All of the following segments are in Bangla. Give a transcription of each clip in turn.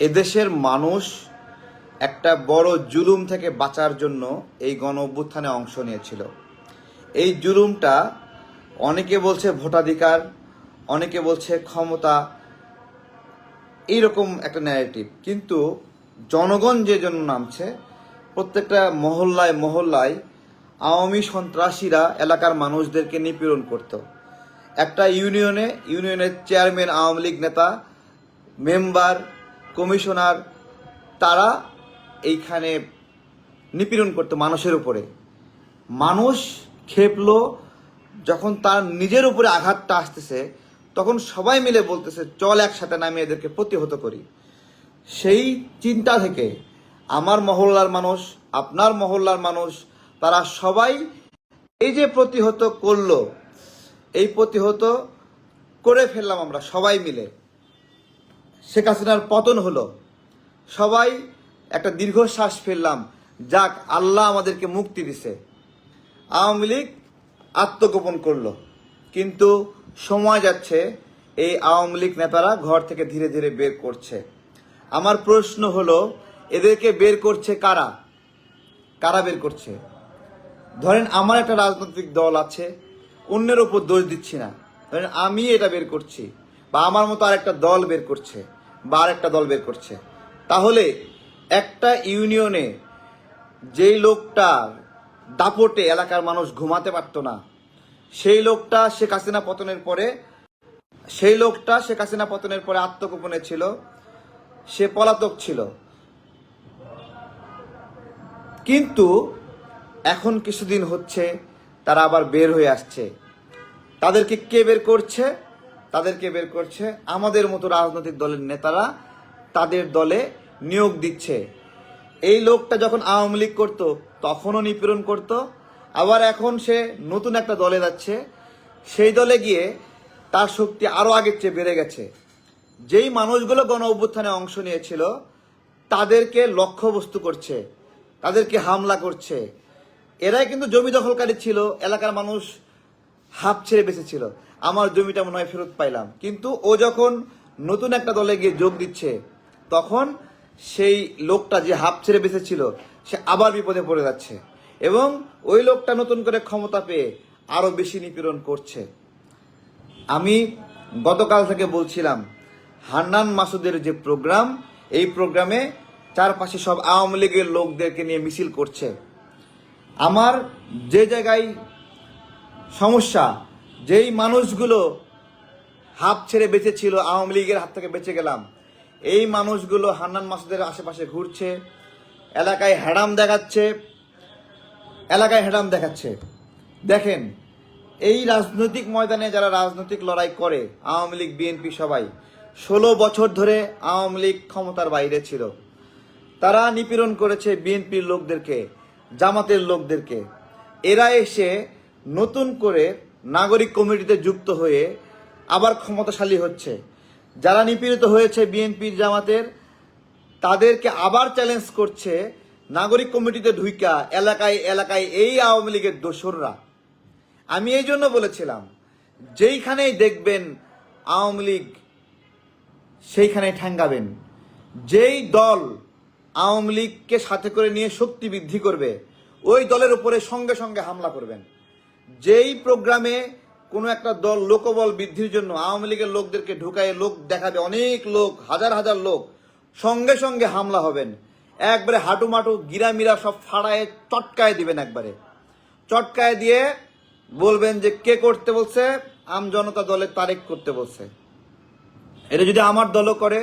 এদেশের মানুষ একটা বড় জুলুম থেকে বাঁচার জন্য এই গণ অভ্যুত্থানে অংশ নিয়েছিল। এই জুলুমটা অনেকে বলছে ভোটাধিকার, অনেকে বলছে ক্ষমতা, এইরকম একটা ন্যারেটিভ কিন্তু জনগণ যে জন্য নামছে, প্রত্যেকটা মহল্লায় মহল্লায় আওয়ামী সন্ত্রাসীরা এলাকার মানুষদেরকে নিপীড়ন করত। একটা ইউনিয়নে ইউনিয়নের চেয়ারম্যান আওয়ামী লীগ নেতা মেম্বার কমিশনার, তারা এইখানে নিপীড়ন করতো মানুষের উপরে। মানুষ খেপলো, যখন তার নিজের উপরে আঘাতটা আসতেছে, তখন সবাই মিলে বলতেছে, চল একসাথে নামে এদেরকে প্রতিহত করি। সেই চিন্তা থেকে আমার মহল্লার মানুষ, আপনার মহল্লার মানুষ, তারা সবাই এই যে প্রতিহত করল, এই প্রতিহত করে ফেললাম আমরা সবাই মিলে। শেখ হাসিনার পতন হলো। সবাই একটা দীর্ঘশ্বাস ফেললাম। যাক, আল্লাহ আমাদেরকে মুক্তি দিছে। আওয়ামী লীগ আত্মগোপন করল। কিন্তু সময় যাচ্ছে, এই আওয়ামী লীগ নেতারা ঘর থেকে ধীরে ধীরে বের করছে। আমার প্রশ্ন হলো, এদেরকে বের করছে কারা? কারা বের করছে? ধরেন আমার একটা রাজনৈতিক দল আছে, অন্যের ওপর দোষ দিচ্ছি না। ধরেন আমি এটা বের করছি, বা আমার মতো আরেকটা দল বের করছে। বা আরেকটা দল বের করছে। তাহলে একটা ইউনিয়নে যেই লোকটার দাপটে এলাকার মানুষ ঘুমাতে পারতো না, সেই লোকটা শেখ হাসিনা পতনের পরে, সেই লোকটা শেখ হাসিনা পতনের পরে আত্মগোপনে ছিল, সে পলাতক ছিল। কিন্তু এখন কিছুদিন হচ্ছে, তারা আবার বের হয়ে আসছে। তাদেরকে কে বের করছে? তাদেরকে বের করছে। আমাদের মতো রাজনৈতিক দলের নেতারা তাদের দলে নিয়োগ দিচ্ছে। এই লোকটা যখন আওয়ামী লীগ করতো, তখনও নিপীড়ন করত। আবার এখন সে নতুন একটা দলে যাচ্ছে। সেই দলে গিয়ে তার শক্তি আরও আগের চেয়ে বেড়ে গেছে। যেই মানুষগুলো গণ অভ্যুত্থানে অংশ নিয়েছিল, তাদেরকে লক্ষ্যবস্তু করছে, তাদেরকে হামলা করছে। এরাই কিন্তু জমি দখলকারী ছিল, এলাকার মানুষ হাফ ছেড়ে বেঁচেছিল আমার জমিটা মনে হয় ফেরত পাইলাম। কিন্তু ও যখন নতুন একটা দলে গিয়ে যোগ দিচ্ছে, তখন সেই লোকটা যে হাফ ছেড়ে বেঁচেছিল, সে আবার বিপদে পড়ে যাচ্ছে এবং ওই লোকটা নতুন করে ক্ষমতা পেয়ে আরও বেশি নিপীড়ন করছে। আমি গতকাল থেকে বলছিলাম, হান্নান মাসুদের যে প্রোগ্রাম, এই প্রোগ্রামে চারপাশে সব আওয়ামী লীগের লোকদেরকে নিয়ে মিছিল করছে। আমার যে জায়গায় সমস্যা যেই মানুষগুলো হাফ ছেড়ে বেঁচে ছিল আওয়ামী লীগের হাত থেকে বেঁচে গেলাম, এই মানুষগুলো হান্নান মাসুদের আশেপাশে ঘুরছে, এলাকায় হ্যাডাম দেখাচ্ছে, এলাকায় হ্যাডাম দেখাচ্ছে। দেখেন, এই রাজনৈতিক ময়দানে যারা রাজনৈতিক লড়াই করে, আওয়ামী লীগ, বিএনপি সবাই, ষোলো বছর ধরে আওয়ামী লীগ ক্ষমতার বাইরে ছিল। তারা নিপীড়ন করেছে বিএনপির লোকদেরকে, জামাতের লোকদেরকে। এরা এসে নতুন করে নাগরিক কমিটিতে যুক্ত হয়ে আবার ক্ষমতাশালী হচ্ছে। যারা নিপীড়িত হয়েছে বিএনপির জামাতের, তাদেরকে আবার চ্যালেঞ্জ করছে নাগরিক কমিটিতে ঢুইকা এলাকায় এলাকায় এই আওয়ামী লীগের দোসররা। আমি এই জন্য বলেছিলাম, যেইখানেই দেখবেন আওয়ামী লীগ, সেইখানে ঠ্যাঙ্গাবেন। যেই দল আওয়ামী লীগকে সাথে করে নিয়ে শক্তি বৃদ্ধি করবে, ওই দলের উপরে সঙ্গে সঙ্গে হামলা করবেন। যেই প্রোগ্রামে কোনো একটা দল লোকবল বৃদ্ধির জন্য আওয়ামী লীগের লোকদেরকে ঢুকায় লোক দেখাবে, অনেক লোক, হাজার হাজার লোক, সঙ্গে সঙ্গে হামলা হবেন। একবারে হাঁটুমাটু গিরামিরা সব ফাড়ায় চটকায় দিবেন একবারে। চটকায় দিয়ে বলবেন যে কে করতে বলছে? আম জনতা দলের তারেক করতে বলছে। এটা যদি আমার দলও করে,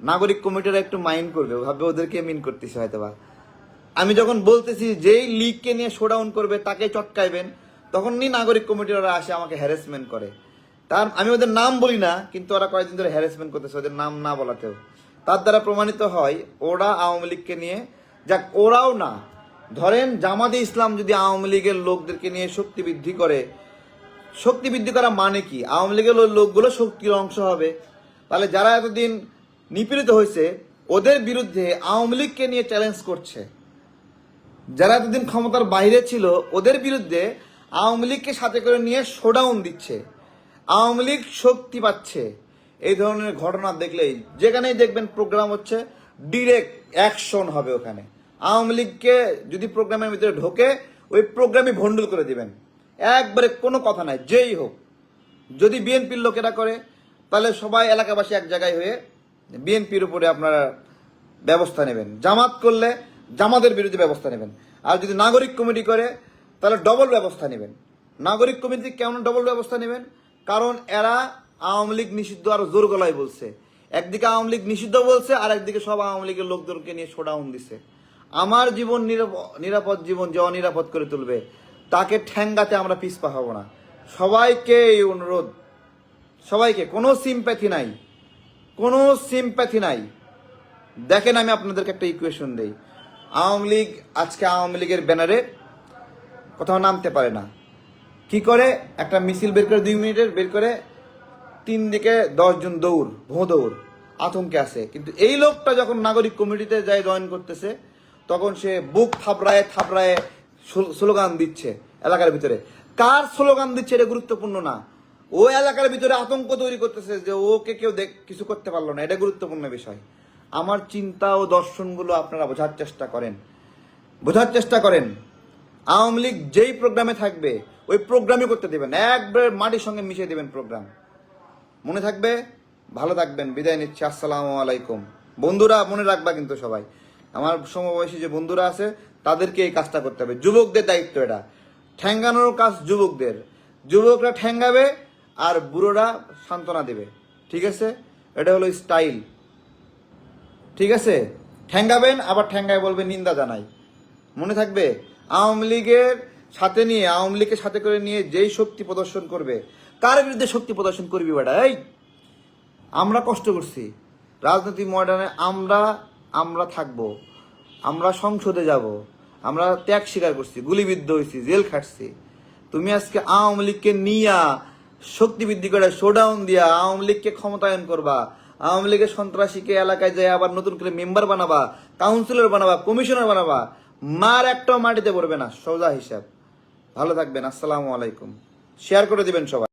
নাগরিক কমিটিরা একটু মাইন্ড করবে, ভাববে ওদেরকে মিন করতেছে হয়তো বা আমি যখন বলতেছি, যেই লিগকে নিয়ে শোডাউন করবে তাকে চটকাইবেন। তখনই নাগরিক কমিটির কমিটিরা আসে আমাকে হ্যারাসমেন্ট করে। তার আমি ওদের নাম বলি না, কিন্তু ওরা কয়েকদিন ধরে হ্যারাসমেন্ট করতেছে, ওদের নাম না বলাতেও। তার দ্বারা প্রমাণিত হয়, ওরা আওয়ামী লীগকে নিয়ে যাক, ওরাও না। ধরেন জামাতে ইসলাম যদি আওয়ামী লীগের লোকদেরকে নিয়ে শক্তি বৃদ্ধি করে, শক্তি বৃদ্ধি করা মানে কি? আওয়ামী লীগের লোকগুলো শক্তির অংশ হবে। তাহলে যারা এতদিন নিপীড়িত হয়েছে, ওদের বিরুদ্ধে আওয়ামী লীগকে নিয়ে চ্যালেঞ্জ করছে। যারা এতদিন ক্ষমতার বাইরে ছিল, ওদের বিরুদ্ধে আওয়ামী লীগকে সাথে করে নিয়ে শোডাউন দিচ্ছে। আওয়ামী লীগ শক্তি পাচ্ছে। এই ধরনের ঘটনা দেখলেই যেখানেই দেখবেন প্রোগ্রাম হচ্ছে ডিরেক্ট অ্যাকশন হবে ওখানে। আওয়ামী লীগকে যদি প্রোগ্রামের ভিতরে ঢোকে, ওই প্রোগ্রামই ভন্ডুল করে দিবেন। একবারে কোনো কথা নাই, যেই হোক। যদি বিএনপির লোকেরা করে, তাহলে সবাই এলাকাবাসী এক জায়গায় হয়ে বিএনপির উপরে আপনারা ব্যবস্থা নেবেন। জামাত করলে জামাতের বিরুদ্ধে ব্যবস্থা নেবেন। আর যদি নাগরিক কমিটি করে তাহলে ডবল ব্যবস্থা নেবেন। নাগরিক কমিটি কেমন ডবল ব্যবস্থা নেবেন? কারণ এরা আওয়ামী লীগ নিষিদ্ধ আর জোর গলায় বলছে। একদিকে আওয়ামী লীগ নিষিদ্ধ বলছে, আর একদিকে সব আওয়ামী লীগের লোকদেরকে নিয়ে শোডাউন দিছে। আমার জীবন নিরাপ- নিরাপদ জীবন যে অনিরাপদ করে তুলবে, তাকে ঠ্যাঙ্গাতে আমরা পিছপা হব না। সবাইকে এই অনুরোধ। সবাইকে, কোনো সিম্প্যাথি নাই। কোনো সিম্প্যাথি নাই। দেখেন আমি আপনাদেরকে একটা ইকুয়েশন দেই। আওয়ামী লীগ, আজকে আওয়ামী লীগের ব্যানারে কোথাও নামতে পারে না। কি করে? একটা মিছিল বের করে, দুই মিনিটের বের করে, তিন দিকে দশজন দৌড়, ভোঁ দৌড়, আতঙ্কে আছে। কিন্তু এই লোকটা যখন নাগরিক কমিটিতে যায় জয়েন করতেছে, তখন সে বুক থাপড়ায় থাপড়ায় স্লোগান দিচ্ছে এলাকার ভিতরে। কার স্লোগান দিচ্ছে এটা গুরুত্বপূর্ণ না। ও এলাকার ভিতরে আতঙ্ক তৈরি করতেছে যে ওকে কেউ দেখ, কিছু করতে পারল না। এটা গুরুত্বপূর্ণ বিষয়। আমার চিন্তা ও দর্শনগুলো আপনারা বোঝার চেষ্টা করেন। বোঝার চেষ্টা করেন। আওয়ামী লীগ যেই প্রোগ্রামে থাকবে, ওই প্রোগ্রামই করতে দেবেন। একবার মাটির সঙ্গে মিশিয়ে দেবেন প্রোগ্রাম মনে থাকবে? ভালো থাকবেন। বিদায় নিচ্ছি। আসসালামু আলাইকুম। বন্ধুরা, মনে রাখবা কিন্তু সবাই, আমার সমবয়সী যে বন্ধুরা আছে, তাদেরকে এই কাজটা করতে হবে। যুবকদের দায়িত্ব এটা। ঠ্যাঙ্গানোর কাজ যুবকদের। যুবকরা ঠ্যাঙ্গাবে আর বুড়োরা সান্ত্বনা দেবে। ঠিক আছে? এটা হলো স্টাইল ঠিক আছে? ঠ্যাঙ্গাবেন আবার ঠ্যাঙ্গায় বলবে, নিন্দা জানাই। মনে থাকবে? আওয়ামী লীগের সাথে নিয়ে, আওয়ামী লীগের সাথে করে নিয়ে যেই শক্তি প্রদর্শন করবে, কার বিরুদ্ধে শক্তি প্রদর্শন করবি বেটা? এই, আমরা কষ্ট করছি। রাজনীতি ময়দানে আমরা আমরা থাকব, আমরা সংসদে যাব, আমরা ত্যাগ স্বীকার করছি, গুলিবিদ্ধ হয়েছি, জেল খাটছি। তুমি আজকে আওয়ামী লীগকে নিয়া শক্তি বৃদ্ধি করে শোডাউন দিয়া আওয়ামী লীগকে ক্ষমতায়ন করবা, আওয়ামী লীগের সন্ত্রাসীকে এলাকায় যায় আবার নতুন করে মেম্বার বানাবা কাউন্সিলর বানাবা কমিশনার বানাবা মার একটাও মাটিতে পড়বে না, সোজা হিসাব। ভালো থাকবেন, আসসালামু আলাইকুম। শেয়ার করে দিবেন সবাই।